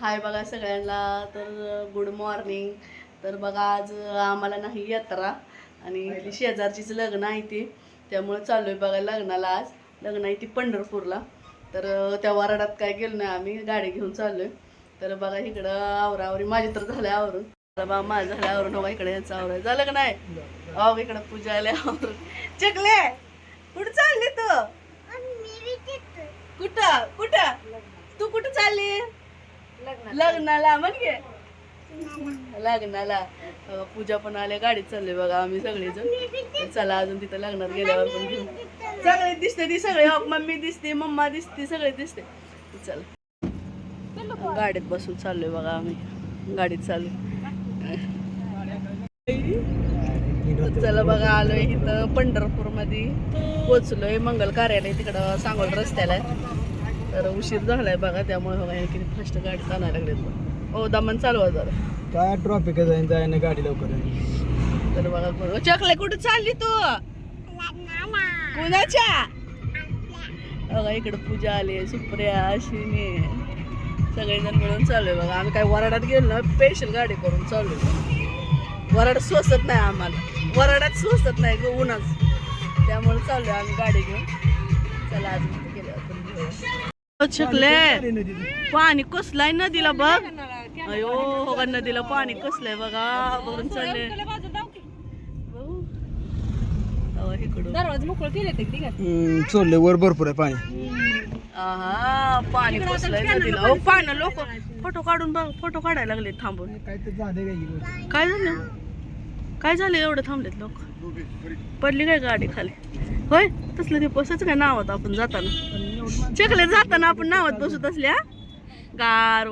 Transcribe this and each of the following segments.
हाय बघा सगळ्यांना तर गुड मॉर्निंग तर बघा आज आम्हाला नाही यात्रा आणि शेजारचीच लग्न आहे ती. त्यामुळे चाललोय बघा लग्नाला आज. लग्न आहे ती पंढरपूरला. तर त्या वराडात काय गेलो नाही आम्ही गाडी घेऊन चाललोय. तर बघा इकडं आवरावरी माझी तर झालं आवरून. तर बा माझं झालं आवरून. बघा इकडे यांचं आवराय झालं का नाही? अहो इकडं पूजा आल्या आवरून. चकले कुठं चालली तू कुठं कुठं तू कुठं चालली लग्नाला म्हणजे? लग्नाला. पूजा पण आल्या गाडीत चालले बघा आम्ही सगळेजण. चला अजून तिथं लग्नात गेल्यावर पण घेऊ. सगळे दिसते ती सगळे. मम्मी दिसते मम्मा दिसते सगळे दिसते. चला. गाडीत बसून चाललोय बघा आम्ही. गाडीत चालू. चला बघा आलोय इथं पंढरपूरमध्ये पोचलोय मंगल कार्यालय तिकडं सांगोल रस्त्याला. आहे. तर उशीर झालाय बघा त्यामुळे बघा हे किती फास्ट गाडी चालायला लागलेत हो दमन चालवा जरा. काय ट्रॉफिक जाईन जायना गाडी लवकर. तर बघा कोण चकले कुठे चालली तू? कुणाच्या? बघा इकडे पूजा आली सुप्रिया अश्विनी. सगळेजण मिळून चाललोय बघा. आम्ही काय वराडात गेलो ना स्पेशल गाडी करून चाललोय वराड स्वसत नाही आम्हाला. वराडात स्वसत नाही ग उन्हाच त्यामुळे चाललोय आम्ही गाडी घेऊन. चला अजून गेल्यावर पण घेऊया. चकले पाणी कसलाय नदीला बघ. अयो हो नदीला पाणी कसलंय बघा. बघून चालले. सोडले वर भरपूर आहे पाणी. आहा पाणी कसलंय नदीला. पाणी लोक फोटो काढून बघ फोटो काढायला लागले थांबून. काय झाले काय झालं? काय झालं एवढं थांबलेत लोक. पडली काय गाडी खाली? होय तसलं ते बसायचं काय नावात आपण जाताना. चकले जाताना आपण नावात बसत असल्या. गार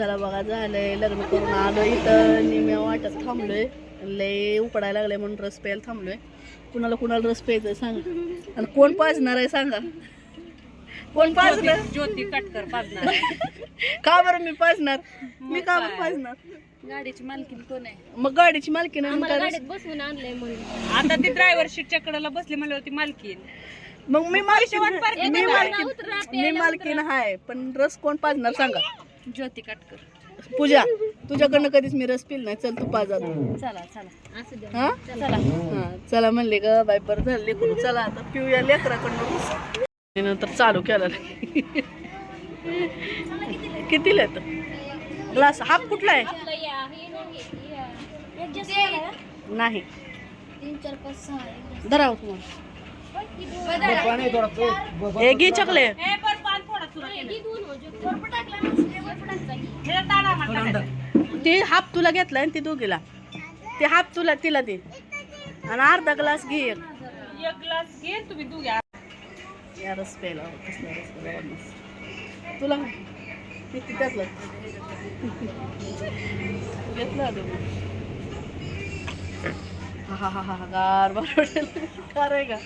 चला बघा झालंय लग्न करून आलो इथं. निम्या वाटत थांबलोय. लय उकडायला लागले म्हणून रस प्यायला थांबलोय. कुणाला कुणाला रस प्यायचं सांगा. आणि कोण पाजणार आहे सांगा. कोण पाजणार? ज्योती कटकर पाजणार. का बरं मी पाजणार? मी का बरं पाजणार. गाडीची मालकीन कोण आहे? मग गाडीची मालकी नाही मग काय रस- बसवून आणलंय म्हणून. आता ती ड्रायव्हर सीटच्या कडेला बसली म्हणल्यावर ती मालकीन मग मी मालकी मी मालकी मी मालकीन हाय पण रस कोण पाजणार सांगा. ज्योती कटकर. पूजा तुझ्याकडनं कधीच मी रस पिल नाही. चल तू पाजा चला चला. असू द्या हा? चला. हा चला म्हणले ग बाय बरं झालं लेकरू. चला आता पिऊया लेकराकडनं. आणि नंतर चालू केला किती येत ग्लास हाफ कुठला आहे? नाही धराव तुम्हाला हे घे चकले. ते हाफ तुला घेतलाय आणि ती दोघीला ते हाफ तुला तिला दे आणि अर्धा ग्लास घे एक ग्लास घे तुम्ही दुघ्या या रस प्यायला कसला रस प्यायला मस्त. तुला किती त्यातलं घेतलं. हा हा हा हा गार बार वाटेल. गार आहे का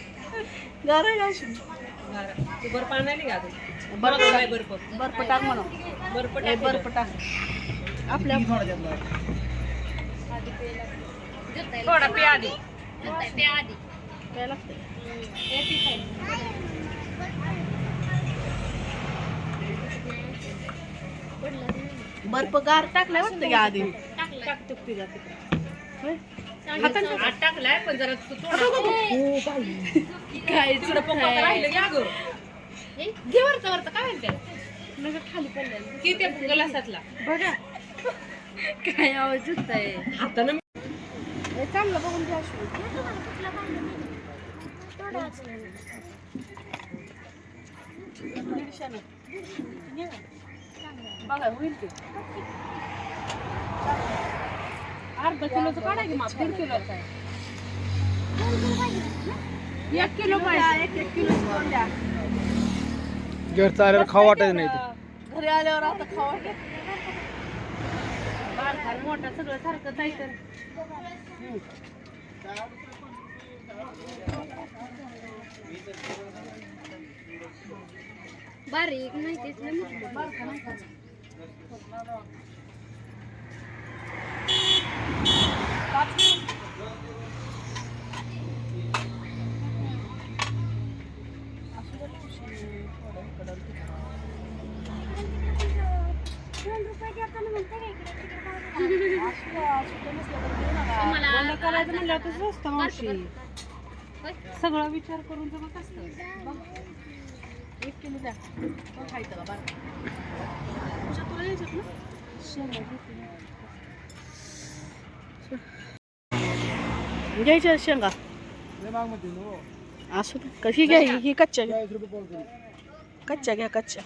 गार आहे का? तू बरं पाणी नाही का अजून? बर्फ टाक बर्फ बर्फ टाक म्हणा बर्फ ए, बर्फ टाक आपल्या थोडा पे आधी प्यायला लागतंय बर्फ गार टाकलाय वाटतं की आधी टाकतो पिझ्झा होय? हातात टाकलाय पण जरा तू थोडा काय की घे वरचं वरचं. काय म्हणते? खाली पडलं किती गलासातला. बघा. काय आवाज येत आहे हातानं चांगलं बघून घ्या बघा होईल ते. अर्धा किलोचं काढा की माप? दीड किलोचं आहे. एक किलो पाहिजे. एक एक किलो द्या. घर चालेल खाऊ वाटायचं नाही ते. घरी आल्यावर आता वाटेल. बारखान मोठा सगळं सारखं जायचं बारीक नाही लय मोठं बारका नाही का? तुम्हाला करायचं म्हणलं तर स्वस्त मावशी. होय? सगळा विचार करून तर मग असतं. एक किलो द्या. खायचं का बारा. तुझ्या तुला यायच्यात ना? घ्यायच्या शेंगा महाग म्हणते नो. असू दे. कशी घ्या ही? ही कच्च्या घ्या. कच्च्या घ्या कच्च्या.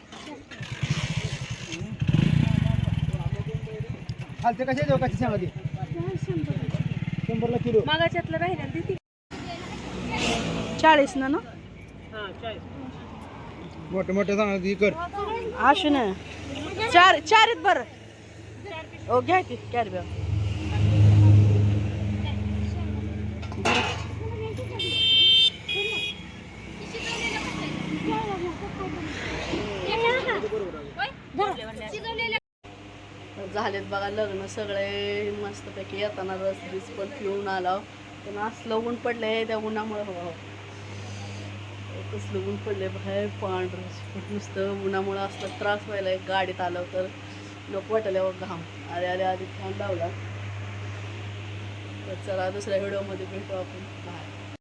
खालते कशा देऊ कशी सांगा ती? शंभरला किलो. मागाच्यातलं राहिल्या किती चाळीस ना ना? मोठे मोठे सांगा ती कर. असू ना. चार चार आहेत बरं. ओ घ्या की कॅरी बॅग झालेत बघा लग्न सगळे मस्तपैकी येताना रस बीस पण पिऊन आला. पण असलं ऊन पडलंय त्या उन्हामुळे. हवा हो, हो. कसलं ऊन पडलंय बाहेर पांढरं नुसतं. उन्हामुळं असलं त्रास व्हायला गाडीत आलं तर. लोक वाटल्यावर घाम. आले आले आधी फॅन लावला. तर चला दुसऱ्या व्हिडिओमध्ये भेटू आपण. बाय